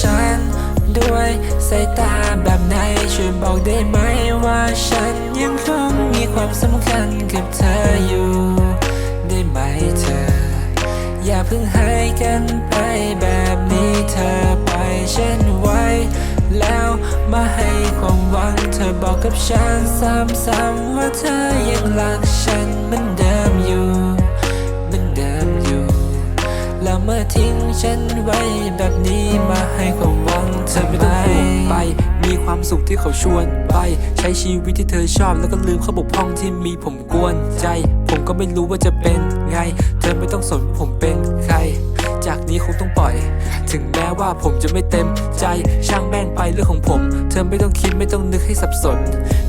ฉัน ด้วยสายตาแบบไหนช่วยบอกได้ไหมว่าฉันยังคงมีความสำคัญกับเธออยู่ ได้ไหมเธอ อย่าเพิ่งหายกันไปแบบนี้เธอไปล่อยฉันไว้ แล้วมาให้ความหวังเธอบอกกับฉันซ้ำๆว่าเธอยังรักฉัน เมื่อทิ้งฉันไว้แบบนี้มาให้ความหวังเธอไม่ต้องได้ห่วงไป มีความสุขที่เขาชวนไป ใช้ชีวิตที่เธอชอบแล้วก็ลืมข้อบกพร่องที่มีผมกวนใจ ผมก็ไม่รู้ว่าจะเป็นไง เธอไม่ต้องสนผมเป็นใคร นี้คงต้องปล่อย ถึงแม้ว่าผมจะไม่เต็มใจช่างแม่งไปเรื่องของผม เธอไม่ต้องคิดไม่ต้องนึกให้สับสน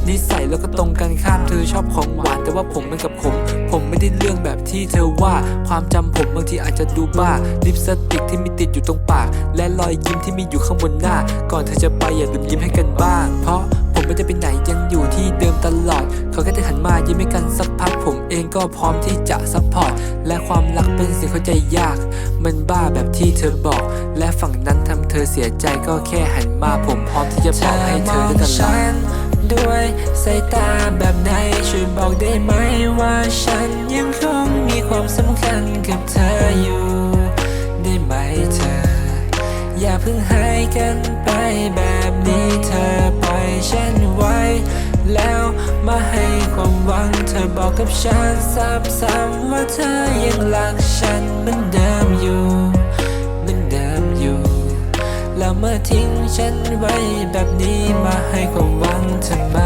นิสัยแล้วก็ตรงกันข้ามเธอชอบของหวาน แต่ว่าผมเป็นกับผม ผมไม่ได้เรื่องแบบที่เธอว่าความจำผมบางทีอาจจะดูบ้าลิปสติกที่มีติดอยู่ตรงปาก และรอยยิ้มที่มีอยู่ข้างบนหน้า ก่อนเธอจะไปอย่าลืมยิ้มให้กันบ้าง เพราะผมไม่ได้ไปไหนยังอยู่ที่เดิมตลอด เขาแค่ได้หันมายิ้มให้กันสักพักผมเองก็พร้อมที่จะซัพพอร์ตและความรักเป็นสิ่งเข้าใจยาก มันบ้าแบบที่เธอบอก และฝั่งนั้นทำเธอเสียใจก็แค่หันมาผมพร้อมที่จะบอกให้เธอได้ตลอดด้วยสายตาแบบไหนช่วยบอกได้ไหมว่าฉันยังคงมีความสำคัญกับเธออยู่ ได้ไหมเธอ อย่าเพิ่งหายกันไปแบบนี้เธอปล่อยฉัน อบอกกับฉันซ้ำๆว่าเธอยังรักฉันเหมือนเดิมอยู่เหมือนเดิมอยู่ แล้วเมื่อทิ้งฉันไว้แบบนี้มาให้ความหวังทำไม